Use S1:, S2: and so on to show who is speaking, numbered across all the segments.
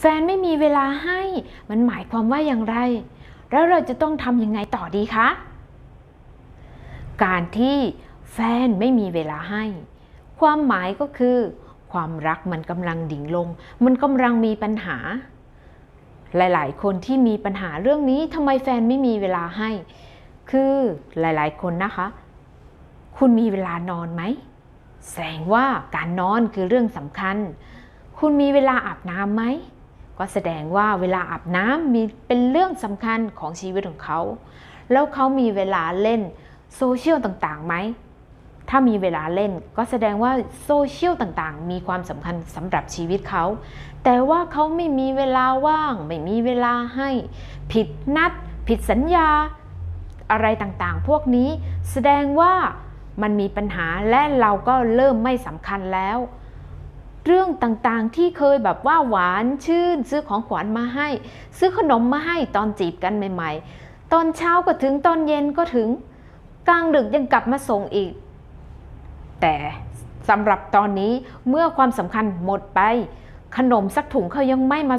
S1: แฟนไม่มีเวลาให้ มันหมายความว่าอย่างไร แล้วเราจะต้องทำยังไงต่อดีคะ การที่แฟนไม่มีเวลาให้ ความหมายก็คือ ความรักมันกำลังดิ่งลง มันกำลังมีปัญหา หลาย ๆ คนที่มีปัญหาเรื่องนี้ทำไมแฟนไม่มีเวลาให้ คือหลาย ๆ คนนะคะ คุณมีเวลานอนไหมแสดงว่าการนอนคือเรื่องสำคัญ คุณมีเวลาอาบน้ำไหม ก็แสดงว่าเวลาอาบน้ำมีเป็นเรื่องสำคัญของชีวิตของเขา แล้วเขามีเวลาเล่นโซเชียลต่างๆไหม ถ้ามีเวลาเล่นก็แสดงว่าโซเชียลต่างๆ มีความสำคัญสำหรับชีวิตเขา แต่ว่าเขาไม่มีเวลาว่าง ไม่มีเวลาให้ ผิดนัด ผิดสัญญา อะไรต่างๆ พวกนี้แสดงว่ามันมีปัญหาและเราก็เริ่มไม่สำคัญแล้ว เรื่องต่างๆที่เคยแบบว่าหวานชื่น ซื้อของขวัญมาให้ ซื้อขนมมาให้ตอนจีบกันใหม่ ๆ ตอนเช้าก็ถึงตอนเย็นก็ถึง กลางดึกยังกลับมาส่งอีก แต่สำหรับตอนนี้เมื่อความสำคัญหมดไป ขนมสักถุงเขายังไม่มา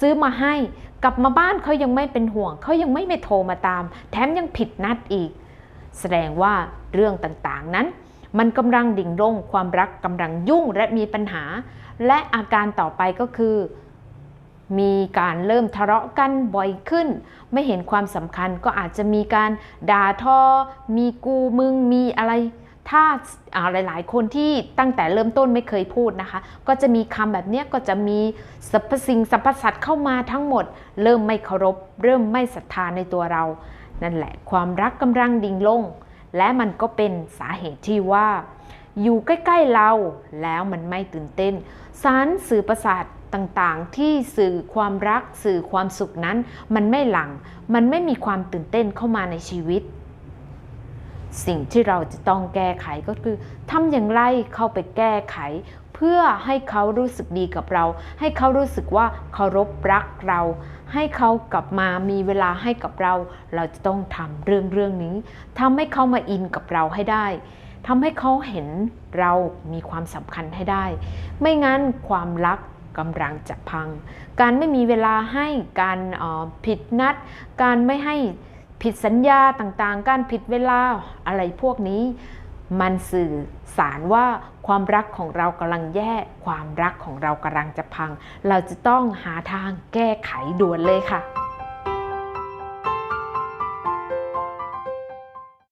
S1: ซื้อมาให้ กลับมาบ้านเขายังไม่เป็นห่วง เขายังไม่ไปโทรมาตาม แถมยังผิดนัดอีก แสดงว่าเรื่องต่างๆนั้น มันกำลังดิ่งลงความรักกำลังยุ่งและมีปัญหา และอาการต่อไปก็คือ มีการเริ่มทะเลาะกันบ่อยขึ้น ไม่เห็นความสำคัญก็อาจจะมีการด่าทอ มีกูมึงมีอะไรถ้าอ่าหลายๆ คนที่ตั้งแต่เริ่มต้นไม่เคยพูดนะคะ ก็จะมีคำแบบนี้ก็จะมีสรรพสิ่งสรรพสัตว์เข้ามาทั้งหมด เริ่มไม่เคารพ เริ่มไม่ศรัทธาในตัวเรา นั่นแหละความรักกำลังดิ่งลง และมันก็เป็นสาเหตุที่ว่า อยู่ใกล้ ๆเราแล้วมันไม่ตื่นเต้น สารสื่อประสาทต่างๆ ที่สื่อความรักสื่อความสุขนั้น มันไม่หลัง มันไม่มีความตื่นเต้นเข้ามาในชีวิต สิ่งที่เราจะต้องแก้ไขก็คือทำอย่างไรเข้าไปแก้ไข พื่อให้เขารู้สึกดีกับเรา ให้เขารู้สึกว่าเคารพรักเรา ให้เขากลับมามีเวลาให้กับเรา เราจะต้องทำเรื่องเรื่องนี้ทำให้เขามาอินกับเราให้ได้ทำให้เขาเห็นเรามีความสำคัญให้ได้ ไม่งั้นความรักกำลังจะพัง การไม่มีเวลาให้การออผิดนัด การไม่ให้ผิดสัญญาต่างๆ การผิดเวลาอะไรพวกนี้ มันสื่อสารว่าความรักของเรากำลังแย่ ความรักของเรากำลังจะพัง เราจะต้องหาทางแก้ไขด่วนเลยค่ะ